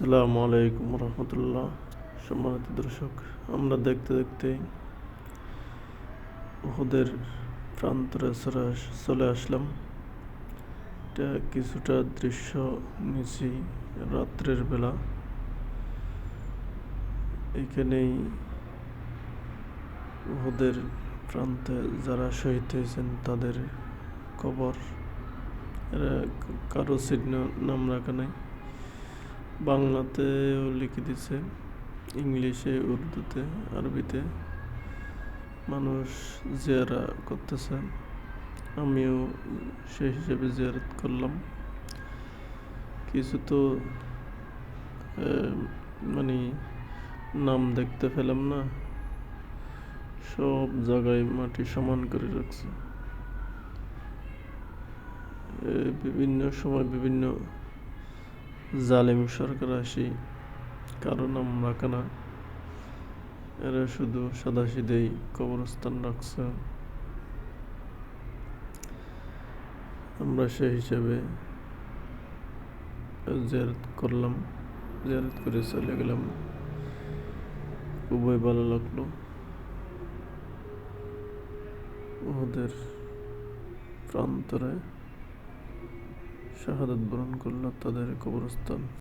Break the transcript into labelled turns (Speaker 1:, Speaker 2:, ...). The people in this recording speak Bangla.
Speaker 1: আসসালামু আলাইকুম রহমতুল্লাহ। সম্মানিত দর্শক, আমরা দেখতে দেখতে ওদের প্রান্তরে চলে আস- চলে আসলাম। এটা কিছুটা দৃশ্য নিছি রাত্রের বেলা। এখানেই ওদের প্রান্তে যারা শহীদ হয়েছেন তাদের কবর। এরা কারও চিহ্ন নাম রাখা নাই। বাংলাতেও লিখে দিছে, ইংলিশে, উর্দুতে, আরবিতে। মানুষ জিয়ারা করতেছে। আমিও সেই হিসেবে জিয়ারত করলাম। কিছু তো মানে নাম দেখতে পেলাম না। সব জায়গায় মাটি সমান করে রাখছে। বিভিন্ন সময় বিভিন্ন জালিম সরকার আসি, কারও নাম রাখে এরা শুধু সাদাসিধেই কবরস্থান রাখছে। আমরা সেই হিসাবে জিয়ারত করলাম, জিয়ারত করে চলে গেলাম। খুবই ভালো লাগল। ওদের প্রান্তরে শাহাদাত বরণ করল তাদের কবরস্থান।